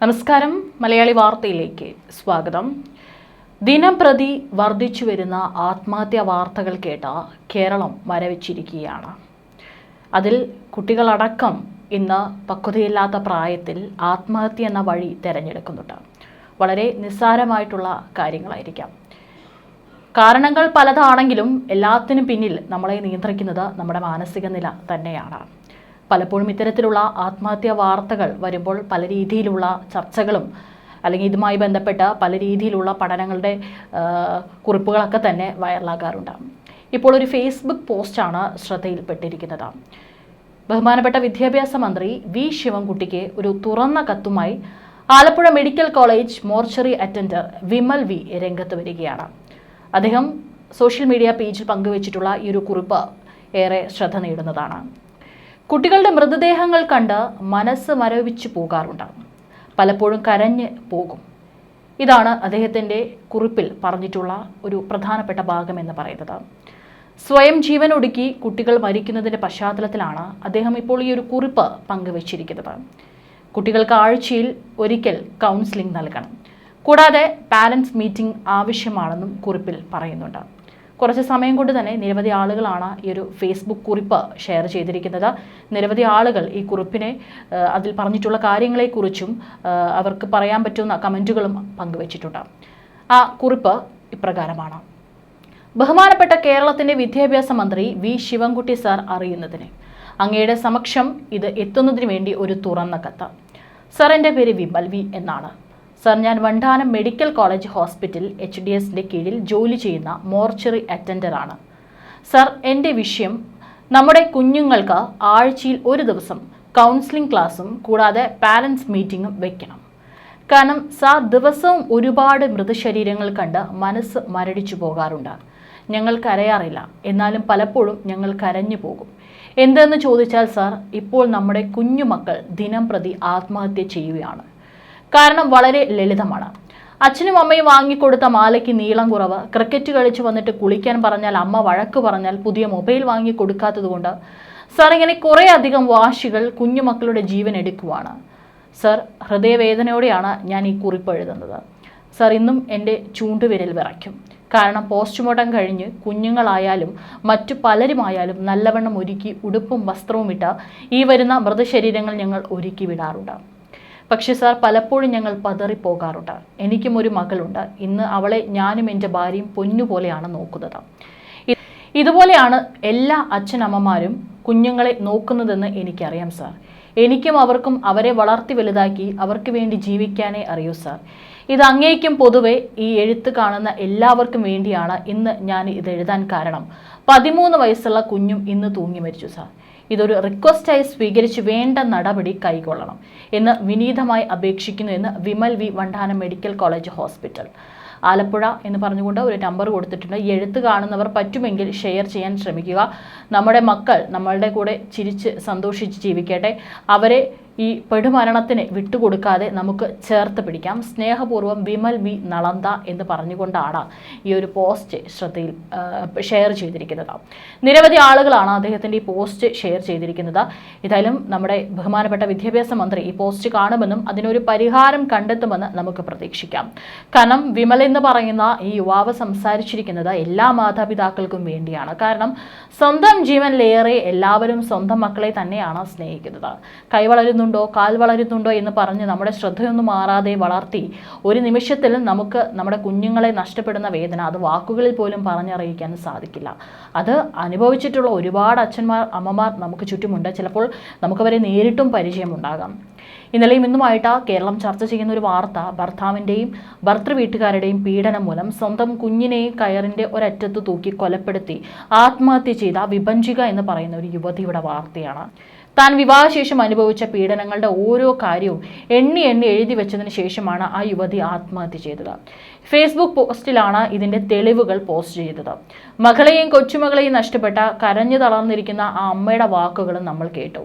നമസ്കാരം. മലയാളി വാർത്തയിലേക്ക് സ്വാഗതം. ദിനംപ്രതി വർദ്ധിച്ചു വരുന്ന ആത്മഹത്യാ വാർത്തകൾ കേട്ട കേരളം മരവിച്ചിരിക്കുകയാണ്. അതിൽ കുട്ടികളടക്കം ഇന്ന് പക്വതയില്ലാത്ത പ്രായത്തിൽ ആത്മഹത്യ എന്ന വഴി തിരഞ്ഞെടുക്കുന്നുണ്ട്. വളരെ നിസ്സാരമായിട്ടുള്ള കാര്യങ്ങളായിരിക്കാം. കാരണങ്ങൾ പലതാണെങ്കിലും എല്ലാത്തിനും പിന്നിൽ നമ്മളെ നിയന്ത്രിക്കുന്നത് നമ്മുടെ മാനസിക നില തന്നെയാണ്. പലപ്പോഴും ഇത്തരത്തിലുള്ള ആത്മഹത്യാ വാർത്തകൾ വരുമ്പോൾ പല രീതിയിലുള്ള ചർച്ചകളും അല്ലെങ്കിൽ ഇതുമായി ബന്ധപ്പെട്ട പല രീതിയിലുള്ള പഠനങ്ങളുടെ കുറിപ്പുകളൊക്കെ തന്നെ വൈറലാകാറുണ്ട്. ഇപ്പോൾ ഒരു ഫേസ്ബുക്ക് പോസ്റ്റാണ് ശ്രദ്ധയിൽപ്പെട്ടിരിക്കുന്നത്. ബഹുമാനപ്പെട്ട വിദ്യാഭ്യാസ മന്ത്രി വി ശിവൻകുട്ടിക്ക് ഒരു തുറന്ന കത്തുമായി Alappuzha medical college mortuary attender Vimal V രംഗത്ത് വരികയാണ്. അദ്ദേഹം സോഷ്യൽ മീഡിയ പേജിൽ പങ്കുവച്ചിട്ടുള്ള ഈ ഒരു കുറിപ്പ് ഏറെ ശ്രദ്ധ നേടുന്നതാണ്. കുട്ടികളുടെ മൃതദേഹങ്ങൾ കണ്ട് മനസ്സ് മരവിച്ചു പോകാറുണ്ട്. പലപ്പോഴും കരഞ്ഞ് പോകും. ഇതാണ് അദ്ദേഹത്തിന്റെ കുറിപ്പിൽ പറഞ്ഞിട്ടുള്ള ഒരു പ്രധാനപ്പെട്ട ഭാഗം എന്ന് പറയുന്നത്. സ്വയം ജീവൻ ഒടുക്കി കുട്ടികൾ മരിക്കുന്നതിന്റെ പശ്ചാത്തലത്തിലാണ് അദ്ദേഹം ഇപ്പോൾ ഈ ഒരു കുറിപ്പ് പങ്കുവച്ചിരിക്കുന്നത്. കുട്ടികൾക്ക് ആഴ്ചയിൽ ഒരിക്കൽ കൗൺസിലിംഗ് നൽകണം. കൂടാതെ പാരൻസ് മീറ്റിംഗ് ആവശ്യമാണെന്നും കുറിപ്പിൽ പറയുന്നുണ്ട്. കുറച്ച് സമയം കൊണ്ട് തന്നെ നിരവധി ആളുകളാണ് ഈ ഒരു ഫേസ്ബുക്ക് കുറിപ്പ് ഷെയർ ചെയ്തിരിക്കുന്നത്. നിരവധി ആളുകൾ ഈ കുറിപ്പിനെ അതിൽ പറഞ്ഞിട്ടുള്ള കാര്യങ്ങളെക്കുറിച്ചും അവർക്ക് പറയാൻ പറ്റുന്ന കമന്റുകളും പങ്കുവച്ചിട്ടുണ്ട്. ആ കുറിപ്പ് ഇപ്രകാരമാണ്. ബഹുമാനപ്പെട്ട കേരളത്തിന്റെ വിദ്യാഭ്യാസ മന്ത്രി വി ശിവൻകുട്ടി സാർ അറിയുന്നതിന് അങ്ങയുടെ സമക്ഷം ഇത് എത്തുന്നതിന് വേണ്ടി ഒരു തുറന്ന കത്ത്. സാർ എന്റെ പേര് വിമൽ വി എന്നാണ്. സാർ ഞാൻ Vandanam medical college hospital H D എസിന്റെ കീഴിൽ ജോലി ചെയ്യുന്ന മോർച്ചറി അറ്റൻഡറാണ്. സർ എന്റെ വിഷയം നമ്മുടെ കുഞ്ഞുങ്ങൾക്ക് ആഴ്ചയിൽ ഒരു ദിവസം കൗൺസിലിംഗ് ക്ലാസ്സും കൂടാതെ പാരൻസ് മീറ്റിങ്ങും വയ്ക്കണം കാരണം സാർ ദിവസവും ഒരുപാട് മൃതശരീരങ്ങൾ കണ്ട് മനസ്സ് മരടിച്ചു പോകാറുണ്ട്. ഞങ്ങൾ കരയാറില്ല. എന്നാലും പലപ്പോഴും ഞങ്ങൾ കരഞ്ഞു പോകും. എന്തെന്ന് ചോദിച്ചാൽ സാർ ഇപ്പോൾ നമ്മുടെ കുഞ്ഞുമക്കൾ ദിനം പ്രതി ആത്മഹത്യ ചെയ്യുകയാണ്. കാരണം വളരെ ലളിതമാണ്. അച്ഛനും അമ്മയും വാങ്ങിക്കൊടുത്ത മാലയ്ക്ക് നീളം കുറവ് ക്രിക്കറ്റ് കളിച്ച് വന്നിട്ട് കുളിക്കാൻ പറഞ്ഞാൽ അമ്മ വഴക്ക് പറഞ്ഞാൽ പുതിയ മൊബൈൽ വാങ്ങി കൊടുക്കാത്തതുകൊണ്ട് സാർ ഇങ്ങനെ കുറേ അധികം വാശികൾ കുഞ്ഞുമക്കളുടെ ജീവൻ എടുക്കുവാണ്. സർ ഹൃദയവേദനയോടെയാണ് ഞാൻ ഈ കുറിപ്പ് എഴുതുന്നത്. സർ ഇന്നും എന്റെ ചൂണ്ടുവിരൽ വിറയ്ക്കും. കാരണം പോസ്റ്റ്മോർട്ടം കഴിഞ്ഞ് കുഞ്ഞുങ്ങളായാലും മറ്റു പലരുമായാലും നല്ലവണ്ണം ഒരുക്കി ഉടുപ്പും വസ്ത്രവും ഇട്ട ഈ വരുന്ന മൃതശരീരങ്ങൾ ഞങ്ങൾ ഒരുക്കി വിടാറുണ്ട്. പക്ഷേ സാർ പലപ്പോഴും ഞങ്ങൾ പതറിപ്പോകാറുണ്ട്. എനിക്കും ഒരു മകളുണ്ട്. ഇന്ന് അവളെ ഞാനും എന്റെ ഭാര്യയും പൊന്നുപോലെയാണ് നോക്കുന്നത്. ഇതുപോലെയാണ് എല്ലാ അച്ഛനമ്മമാരും കുഞ്ഞുങ്ങളെ നോക്കുന്നതെന്ന് എനിക്കറിയാം സാർ. എനിക്കും അവർക്കും അവരെ വളർത്തി വലുതാക്കി അവർക്ക് വേണ്ടി ജീവിക്കാനേ അറിയൂ സാർ. ഇത് അങ്ങേക്കും പൊതുവെ ഈ എഴുത്ത് കാണുന്ന എല്ലാവർക്കും വേണ്ടിയാണ് ഇന്ന് ഞാൻ ഇത് എഴുതാൻ കാരണം. പതിമൂന്ന് വയസ്സുള്ള കുഞ്ഞും ഇന്ന് തൂങ്ങി മരിച്ചു സാർ. ഇതൊരു റിക്വസ്റ്റായി സ്വീകരിച്ച് വേണ്ട നടപടി കൈക്കൊള്ളണം എന്ന് വിനീതമായി അപേക്ഷിക്കുന്നു എന്ന് Vimal V Vandanam medical college hospital. Alappuzha എന്ന് പറഞ്ഞുകൊണ്ട് ഒരു നമ്പർ കൊടുത്തിട്ടുണ്ട്. എഴുത്ത് കാണുന്നവർ പറ്റുമെങ്കിൽ ഷെയർ ചെയ്യാൻ ശ്രമിക്കുക. നമ്മുടെ മക്കൾ നമ്മളുടെ കൂടെ ചിരിച്ച് സന്തോഷിച്ച് ജീവിക്കട്ടെ. അവരെ ഈ പെടുമരണത്തിന് വിട്ടുകൊടുക്കാതെ നമുക്ക് ചേർത്ത് പിടിക്കാം. സ്നേഹപൂർവം വിമൽ വി നളന്ത എന്ന് പറഞ്ഞുകൊണ്ടാണ് ഈ ഒരു പോസ്റ്റ് ശ്രദ്ധയിൽ ഷെയർ ചെയ്തിരിക്കുന്നത്. നിരവധി ആളുകളാണ് അദ്ദേഹത്തിന്റെ ഈ പോസ്റ്റ് ഷെയർ ചെയ്തിരിക്കുന്നത്. ഏതായാലും നമ്മുടെ ബഹുമാനപ്പെട്ട വിദ്യാഭ്യാസ മന്ത്രി ഈ പോസ്റ്റ് കാണുമെന്നും അതിനൊരു പരിഹാരം കണ്ടെത്തുമെന്ന് നമുക്ക് പ്രതീക്ഷിക്കാം. കാരണം വിമൽ എന്ന് പറയുന്ന ഈ യുവാവ് സംസാരിച്ചിരിക്കുന്നത് എല്ലാ മാതാപിതാക്കൾക്കും വേണ്ടിയാണ്. കാരണം സ്വന്തം ജീവനിലേറെ എല്ലാവരും സ്വന്തം മക്കളെ തന്നെയാണ് സ്നേഹിക്കുന്നത്. കൈ വളരുന്നുണ്ടോ കാൽ വളരുന്നുണ്ടോ എന്ന് പറഞ്ഞ് നമ്മുടെ ശ്രദ്ധയൊന്നും മാറാതെ വളർത്തി ഒരു നിമിഷത്തിൽ നമുക്ക് നമ്മുടെ കുഞ്ഞുങ്ങളെ നഷ്ടപ്പെടുന്ന വേദന അത് വാക്കുകളിൽ പോലും പറഞ്ഞറിയിക്കാൻ സാധിക്കില്ല. അത് അനുഭവിച്ചിട്ടുള്ള ഒരുപാട് അച്ഛന്മാർ അമ്മമാർ നമുക്ക് ചുറ്റുമുണ്ട്. ചിലപ്പോൾ നമുക്കവരെ നേരിട്ടും പരിചയമുണ്ടാകാം ഇന്നലെയും ഇന്നുമായിട്ട് കേരളം ചർച്ച ചെയ്യുന്ന ഒരു വാർത്ത ഭർത്താവിന്റെയും ഭർത്തൃ വീട്ടുകാരുടെയും പീഡനം മൂലം സ്വന്തം കുഞ്ഞിനെ കയറിന്റെ ഒരറ്റത്ത് തൂക്കി കൊലപ്പെടുത്തി ആത്മഹത്യ ചെയ്ത വിഭഞ്ചിക എന്ന് പറയുന്ന ഒരു യുവതിയുടെ വാർത്തയാണ്. താൻ വിവാഹശേഷം അനുഭവിച്ച പീഡനങ്ങളുടെ ഓരോ കാര്യവും എണ്ണി എണ്ണി എഴുതി വെച്ചതിന് ശേഷമാണ് ആ യുവതി ആത്മഹത്യ ചെയ്തത്. ഫേസ്ബുക്ക് പോസ്റ്റിലാണ് ഇതിന്റെ തെളിവുകൾ പോസ്റ്റ് ചെയ്തത്. മകളെയും കൊച്ചുമകളെയും നഷ്ടപ്പെട്ട കരഞ്ഞു തളർന്നിരിക്കുന്ന ആ അമ്മയുടെ വാക്കുകളും നമ്മൾ കേട്ടു.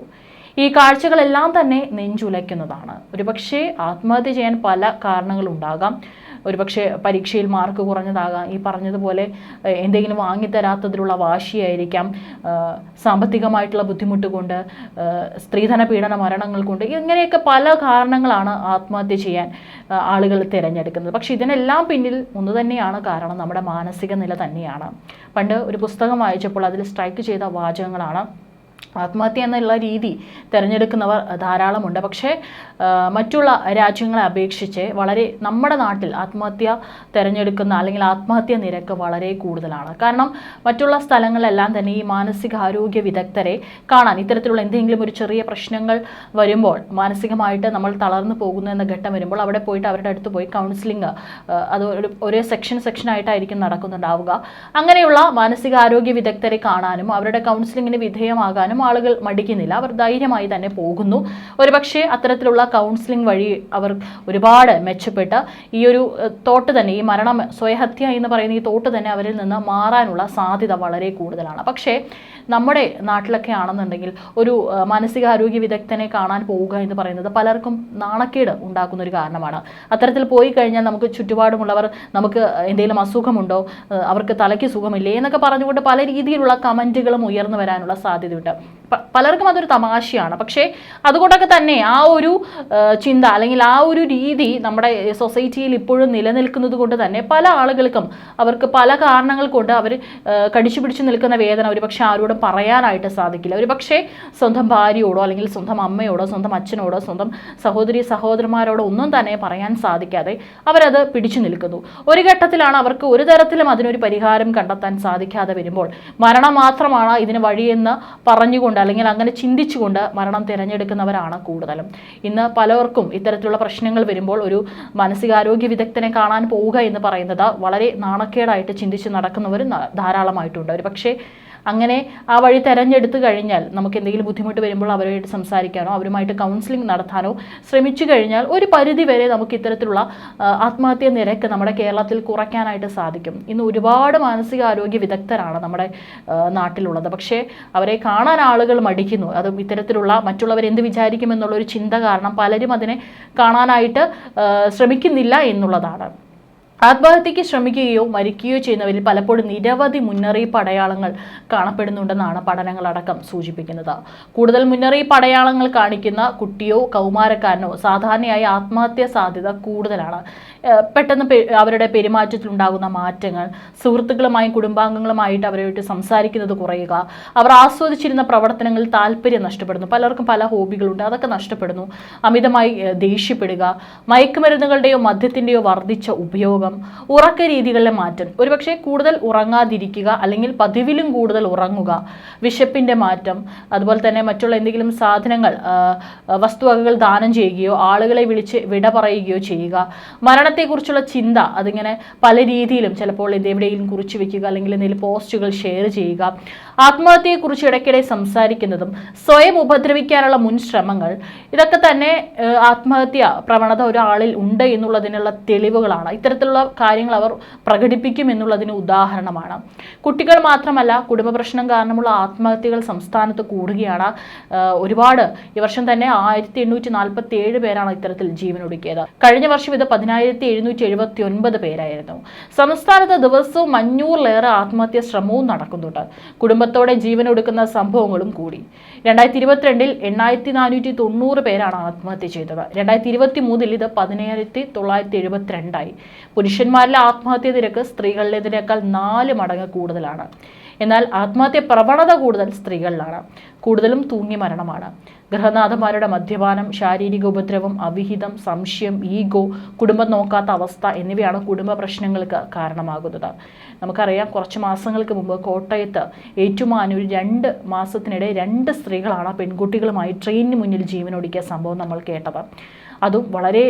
ഈ കാഴ്ചകളെല്ലാം തന്നെ നെഞ്ചുലയ്ക്കുന്നതാണ്. ഒരുപക്ഷെ ആത്മഹത്യ ചെയ്യാൻ പല കാരണങ്ങളുണ്ടാകാം ഒരുപക്ഷെ പരീക്ഷയിൽ മാർക്ക് കുറഞ്ഞതാകാം. ഈ പറഞ്ഞതുപോലെ എന്തെങ്കിലും വാങ്ങിത്തരാത്തതിലുള്ള വാശിയായിരിക്കാം. സാമ്പത്തികമായിട്ടുള്ള ബുദ്ധിമുട്ട് കൊണ്ട് സ്ത്രീധന പീഡന മരണങ്ങൾ കൊണ്ട് ഇങ്ങനെയൊക്കെ പല കാരണങ്ങളാണ് ആത്മഹത്യ ചെയ്യാൻ ആളുകൾ തിരഞ്ഞെടുക്കുന്നത്. പക്ഷെ ഇതിനെല്ലാം പിന്നിൽ ഒന്ന് തന്നെയാണ് കാരണം നമ്മുടെ മാനസിക നില തന്നെയാണ്. പണ്ട് ഒരു പുസ്തകം വായിച്ചപ്പോൾ അതിൽ സ്ട്രൈക്ക് ചെയ്ത വാചകങ്ങളാണ് ആത്മഹത്യ എന്നുള്ള രീതി തിരഞ്ഞെടുക്കുന്നവർ ധാരാളമുണ്ട്. പക്ഷേ മറ്റുള്ള രാജ്യങ്ങളെ അപേക്ഷിച്ച് വളരെ നമ്മുടെ നാട്ടിൽ ആത്മഹത്യ തിരഞ്ഞെടുക്കുന്ന അല്ലെങ്കിൽ ആത്മഹത്യ നിരക്ക് വളരെ കൂടുതലാണ്. കാരണം മറ്റുള്ള സ്ഥലങ്ങളിലെല്ലാം തന്നെ ഈ മാനസികാരോഗ്യ വിദഗ്ധരെ കാണാൻ ഇത്തരത്തിലുള്ള എന്തെങ്കിലും ഒരു ചെറിയ പ്രശ്നങ്ങൾ വരുമ്പോൾ മാനസികമായിട്ട് നമ്മൾ തളർന്നു പോകുന്നു എന്ന ഘട്ടം വരുമ്പോൾ അവിടെ പോയിട്ട് അവരുടെ അടുത്ത് പോയി കൗൺസിലിംഗ് അത് ഒരു ഒരേ സെക്ഷൻ സെക്ഷനായിട്ടായിരിക്കും നടക്കുന്നുണ്ടാവുക. അങ്ങനെയുള്ള മാനസികാരോഗ്യ വിദഗ്ധരെ കാണാനും അവരുടെ കൗൺസിലിങ്ങിന് വിധേയമാകാനും ആളുകൾ മടിക്കുന്നില്ല. അവർ ധൈര്യമായി തന്നെ പോകുന്നു. ഒരുപക്ഷെ അത്തരത്തിലുള്ള കൗൺസിലിംഗ് വഴി അവർ ഒരുപാട് മെച്ചപ്പെട്ട് ഈ ഒരു തോട്ട് തന്നെ ഈ മരണം സ്വയഹത്യ എന്ന് പറയുന്ന ഈ തോട്ട് തന്നെ അവരിൽ നിന്ന് മാറാനുള്ള സാധ്യത വളരെ കൂടുതലാണ്. പക്ഷേ നമ്മുടെ നാട്ടിലൊക്കെ ആണെന്നുണ്ടെങ്കിൽ ഒരു മാനസികാരോഗ്യ വിദഗ്ധനെ കാണാൻ പോവുക എന്ന് പറയുന്നത് പലർക്കും നാണക്കേട് ഉണ്ടാക്കുന്ന ഒരു കാരണമാണ്. അത്തരത്തിൽ പോയി കഴിഞ്ഞാൽ നമുക്ക് ചുറ്റുപാടുമുള്ളവർ നമുക്ക് എന്തെങ്കിലും അസുഖമുണ്ടോ അവർക്ക് തലയ്ക്ക് സുഖമില്ലേ എന്നൊക്കെ പറഞ്ഞുകൊണ്ട് പല രീതിയിലുള്ള കമന്റുകളും ഉയർന്നു വരാനുള്ള സാധ്യതയുണ്ട്. പലർക്കും അതൊരു തമാശയാണ്. പക്ഷേ അതുകൊണ്ടൊക്കെ തന്നെ ആ ഒരു ചിന്ത അല്ലെങ്കിൽ ആ ഒരു രീതി നമ്മുടെ സൊസൈറ്റിയിൽ ഇപ്പോഴും നിലനിൽക്കുന്നത് കൊണ്ട് തന്നെ പല ആളുകൾക്കും അവർക്ക് പല കാരണങ്ങൾ കൊണ്ട് അവർ കടിച്ചു പിടിച്ചു നിൽക്കുന്ന വേദന ഒരു പക്ഷേ ആരോടും പറയാനായിട്ട് സാധിക്കില്ല. ഒരു പക്ഷേ സ്വന്തം ഭാര്യയോടോ അല്ലെങ്കിൽ സ്വന്തം അമ്മയോടോ സ്വന്തം അച്ഛനോടോ സ്വന്തം സഹോദരി സഹോദരന്മാരോടോ ഒന്നും തന്നെ പറയാൻ സാധിക്കാതെ അവരത് പിടിച്ചു നിൽക്കുന്നു. ഒരു ഘട്ടത്തിലാണ് അവർക്ക് ഒരു തരത്തിലും അതിനൊരു പരിഹാരം കണ്ടെത്താൻ സാധിക്കാതെ വരുമ്പോൾ മരണം മാത്രമാണ് ഇതിന് വഴിയെന്ന് പറഞ്ഞുകൊണ്ട് അല്ലെങ്കിൽ അങ്ങനെ ചിന്തിച്ചുകൊണ്ട് മരണം തിരഞ്ഞെടുക്കുന്നവരാണ് കൂടുതലും. ഇന്ന് പലർക്കും ഇത്തരത്തിലുള്ള പ്രശ്നങ്ങൾ വരുമ്പോൾ ഒരു മാനസികാരോഗ്യ വിദഗ്ധനെ കാണാൻ പോവുക എന്ന് പറയുന്നത് വളരെ നാണക്കേടായിട്ട് ചിന്തിച്ച് നടക്കുന്നവരും ധാരാളമായിട്ടുണ്ട്. ഒരു പക്ഷേ അങ്ങനെ ആ വഴി തെരഞ്ഞെടുത്ത് കഴിഞ്ഞാൽ നമുക്ക് എന്തെങ്കിലും ബുദ്ധിമുട്ട് വരുമ്പോൾ അവരുമായിട്ട് സംസാരിക്കാനോ അവരുമായിട്ട് കൗൺസിലിംഗ് നടത്താനോ ശ്രമിച്ചു കഴിഞ്ഞാൽ ഒരു പരിധി വരെ നമുക്ക് ഇത്തരത്തിലുള്ള ആത്മഹത്യ നിരക്ക് നമ്മുടെ കേരളത്തിൽ കുറയ്ക്കാനായിട്ട് സാധിക്കും. ഇന്ന് ഒരുപാട് മാനസികാരോഗ്യ വിദഗ്ധരാണ് നമ്മുടെ നാട്ടിലുള്ളത്. പക്ഷേ അവരെ കാണാൻ ആളുകൾ മടിക്കുന്നു. അതും ഇത്തരത്തിലുള്ള മറ്റുള്ളവർ എന്ത് വിചാരിക്കുമെന്നുള്ളൊരു ചിന്ത കാരണം പലരും അതിനെ കാണാനായിട്ട് ശ്രമിക്കുന്നില്ല എന്നുള്ളതാണ്. ആത്മഹത്യയ്ക്ക് ശ്രമിക്കുകയോ മരിക്കുകയോ ചെയ്യുന്നവരിൽ പലപ്പോഴും നിരവധി മുന്നറിയിപ്പ് അടയാളങ്ങൾ കാണപ്പെടുന്നുണ്ടെന്നാണ് പഠനങ്ങളടക്കം സൂചിപ്പിക്കുന്നത്. കൂടുതൽ മുന്നറിയിപ്പ് അടയാളങ്ങൾ കാണിക്കുന്ന കുട്ടിയോ കൗമാരക്കാരനോ സാധാരണയായി ആത്മഹത്യാ സാധ്യത കൂടുതലാണ്. പെട്ടെന്ന് അവരുടെ പെരുമാറ്റത്തിലുണ്ടാകുന്ന മാറ്റങ്ങൾ സുഹൃത്തുക്കളുമായും കുടുംബാംഗങ്ങളുമായിട്ട് അവരുമായിട്ട് സംസാരിക്കുന്നത് കുറയുക അവർ ആസ്വദിച്ചിരുന്ന പ്രവർത്തനങ്ങളിൽ താല്പര്യം നഷ്ടപ്പെടുന്നു. പലർക്കും പല ഹോബികളുണ്ട് അതൊക്കെ നഷ്ടപ്പെടുന്നു. അമിതമായി ദേഷ്യപ്പെടുക മയക്കുമരുന്നുകളുടെയോ മദ്യത്തിന്റെയോ വർദ്ധിച്ച ഉപയോഗം ഉറക്ക രീതികളിലെ മാറ്റം. ഒരുപക്ഷെ കൂടുതൽ ഉറങ്ങാതിരിക്കുക അല്ലെങ്കിൽ പതിവിലും കൂടുതൽ ഉറങ്ങുക വിശപ്പിന്റെ മാറ്റം അതുപോലെ തന്നെ മറ്റുള്ള എന്തെങ്കിലും സാധനങ്ങൾ വസ്തുവകകൾ ദാനം ചെയ്യുകയോ ആളുകളെ വിളിച്ച് വിട പറയുകയോ ചെയ്യുക മരണത്തെക്കുറിച്ചുള്ള ചിന്ത അതിങ്ങനെ പല രീതിയിലും ചിലപ്പോൾ ഇത് കുറിച്ച് വെക്കുക അല്ലെങ്കിൽ എന്തെങ്കിലും പോസ്റ്റുകൾ ഷെയർ ചെയ്യുക. ആത്മഹത്യയെക്കുറിച്ച് ഇടയ്ക്കിടെ സംസാരിക്കുന്നതും സ്വയം ഉപദ്രവിക്കാനുള്ള മുൻ ശ്രമങ്ങൾ ഇതൊക്കെ തന്നെ ആത്മഹത്യ പ്രവണത ഒരാളിൽ ഉണ്ട് എന്നുള്ളതിനുള്ള തെളിവുകളാണ്. ഇത്തരത്തിലുള്ള കാര്യങ്ങൾ അവർ പ്രകടിപ്പിക്കും എന്നുള്ളതിന് ഉദാഹരണമാണ്. കുട്ടികൾ മാത്രമല്ല കുടുംബ പ്രശ്നം കാരണമുള്ള ആത്മഹത്യകൾ സംസ്ഥാനത്ത് കൂടുകയാണ്. ഒരുപാട്. ഈ വർഷം തന്നെ ആയിരത്തി എണ്ണൂറ്റി നാൽപ്പത്തി ഏഴ് പേരാണ് ഇത്തരത്തിൽ ജീവനൊടുക്കിയത്. കഴിഞ്ഞ വർഷം ഇത് പതിനായിരത്തി എഴുന്നൂറ്റി എഴുപത്തി ഒൻപത് പേരായിരുന്നു. സംസ്ഥാനത്ത് ദിവസവും അഞ്ഞൂറിലേറെ ആത്മഹത്യ ശ്രമവും നടക്കുന്നുണ്ട്. കുടുംബത്തോടെ ജീവനൊടുക്കുന്ന സംഭവങ്ങളും കൂടി. രണ്ടായിരത്തി ഇരുപത്തിരണ്ടിൽ എണ്ണായിരത്തി നാനൂറ്റി തൊണ്ണൂറ് പേരാണ് ആത്മഹത്യ ചെയ്തത്. രണ്ടായിരത്തി ഇരുപത്തി മൂന്നിൽ ഇത് പതിനേഴായിരത്തി തൊള്ളായിരത്തി എഴുപത്തിരണ്ടായി പുരുഷന്മാരിലെ ആത്മഹത്യ നിരക്ക് സ്ത്രീകളിലേതിനേക്കാൾ നാല് മടങ്ങ് കൂടുതലാണ്. എന്നാൽ ആത്മഹത്യ പ്രവണത കൂടുതൽ സ്ത്രീകളിലാണ്. കൂടുതലും തൂങ്ങി മരണമാണ്. ഗൃഹനാഥന്മാരുടെ മദ്യപാനം ശാരീരിക ഉപദ്രവം അവിഹിതം സംശയം ഈഗോ കുടുംബം നോക്കാത്ത അവസ്ഥ എന്നിവയാണ് കുടുംബ പ്രശ്നങ്ങൾക്ക് കാരണമാകുന്നത്. നമുക്കറിയാം കുറച്ച് മാസങ്ങൾക്ക് മുമ്പ് കോട്ടയത്ത് ഏറ്റുമാനൂർ രണ്ട് മാസത്തിനിടെ രണ്ട് സ്ത്രീകളാണ് പെൺകുട്ടികളുമായി ട്രെയിനിന് മുന്നിൽ ജീവനൊടുക്കിയ സംഭവം നമ്മൾ കേട്ടത്. അതും വളരെ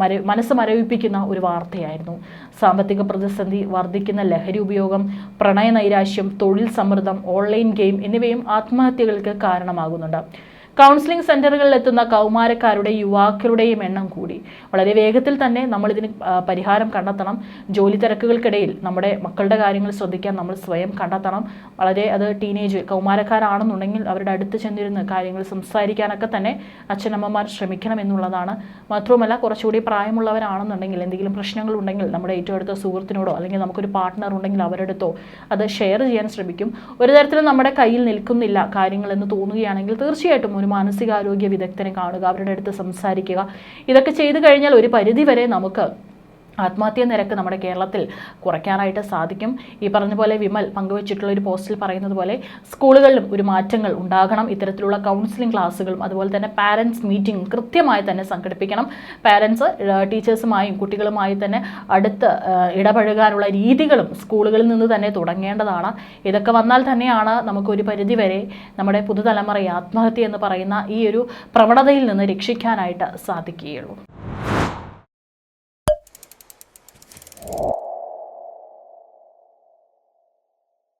മര മനസ്സ് മരവിപ്പിക്കുന്ന ഒരു വാർത്തയായിരുന്നു. സാമ്പത്തിക പ്രതിസന്ധി വർദ്ധിക്കുന്ന ലഹരി ഉപയോഗം പ്രണയ നൈരാശ്യം തൊഴിൽ സമ്മർദ്ദം ഓൺലൈൻ ഗെയിം എന്നിവയും ആത്മഹത്യകൾക്ക് കാരണമാകുന്നുണ്ട്. കൗൺസിലിംഗ് സെന്ററുകളിൽ എത്തുന്ന കൗമാരക്കാരുടെ യുവാക്കളുടെയും എണ്ണം കൂടി. വളരെ വേഗത്തിൽ തന്നെ നമ്മൾ ഇതിന് പരിഹാരം കണ്ടെത്തണം. ജോലി തിരക്കുകൾക്കിടയിൽ നമ്മുടെ മക്കളുടെ കാര്യങ്ങൾ ശ്രദ്ധിക്കാൻ നമ്മൾ സ്വയം കണ്ടെത്തണം. വളരെ അത് ടീനേജ് കൗമാരക്കാരാണെന്നുണ്ടെങ്കിൽ അവരുടെ അടുത്ത് ചെന്നിരുന്ന് കാര്യങ്ങൾ സംസാരിക്കാനൊക്കെ തന്നെ അച്ഛനമ്മമാർ ശ്രമിക്കണം എന്നുള്ളതാണ്. മാത്രവുമല്ല കുറച്ചുകൂടി പ്രായമുള്ളവരാണെന്നുണ്ടെങ്കിൽ എന്തെങ്കിലും പ്രശ്നങ്ങൾ ഉണ്ടെങ്കിൽ നമ്മുടെ ഏറ്റവും അടുത്ത സുഹൃത്തിനോടോ അല്ലെങ്കിൽ നമുക്കൊരു പാർട്ട്ണർ ഉണ്ടെങ്കിൽ അവരുടെ അടുത്തോ അത് ഷെയർ ചെയ്യാൻ ശ്രമിക്കും. ഒരു തരത്തിലും നമ്മുടെ കയ്യിൽ നിൽക്കുന്നില്ല കാര്യങ്ങളെന്ന് തോന്നുകയാണെങ്കിൽ തീർച്ചയായിട്ടും ഒരു മാനസികാരോഗ്യ വിദഗ്ധനെ കാണുക അവരുടെ അടുത്ത് സംസാരിക്കുക. ഇതൊക്കെ ചെയ്തു കഴിഞ്ഞാൽ ഒരു പരിധിവരെ നമുക്ക് ആത്മഹത്യാ നിരക്ക് നമ്മുടെ കേരളത്തിൽ കുറയ്ക്കാനായിട്ട് സാധിക്കും. ഈ പറഞ്ഞ പോലെ വിമൽ പങ്കുവച്ചിട്ടുള്ള ഒരു പോസ്റ്റിൽ പറയുന്നത് പോലെ സ്കൂളുകളിലും ഒരു മാറ്റങ്ങൾ ഉണ്ടാകണം. ഇത്തരത്തിലുള്ള കൗൺസിലിംഗ് ക്ലാസ്സുകളും അതുപോലെ തന്നെ പാരൻസ് മീറ്റിംഗ് കൃത്യമായി തന്നെ സംഘടിപ്പിക്കണം. പാരൻസ് ടീച്ചേഴ്സുമായും കുട്ടികളുമായി തന്നെ അടുത്ത് ഇടപഴകാനുള്ള രീതികളും സ്കൂളുകളിൽ നിന്ന് തന്നെ തുടങ്ങേണ്ടതാണ്. ഇതൊക്കെ വന്നാൽ തന്നെയാണ് നമുക്കൊരു പരിധിവരെ നമ്മുടെ പുതുതലമുറയെ ആത്മഹത്യ എന്ന് പറയുന്ന ഈ ഒരു പ്രവണതയിൽ നിന്ന് രക്ഷിക്കാനായിട്ട് സാധിക്കുകയുള്ളൂ.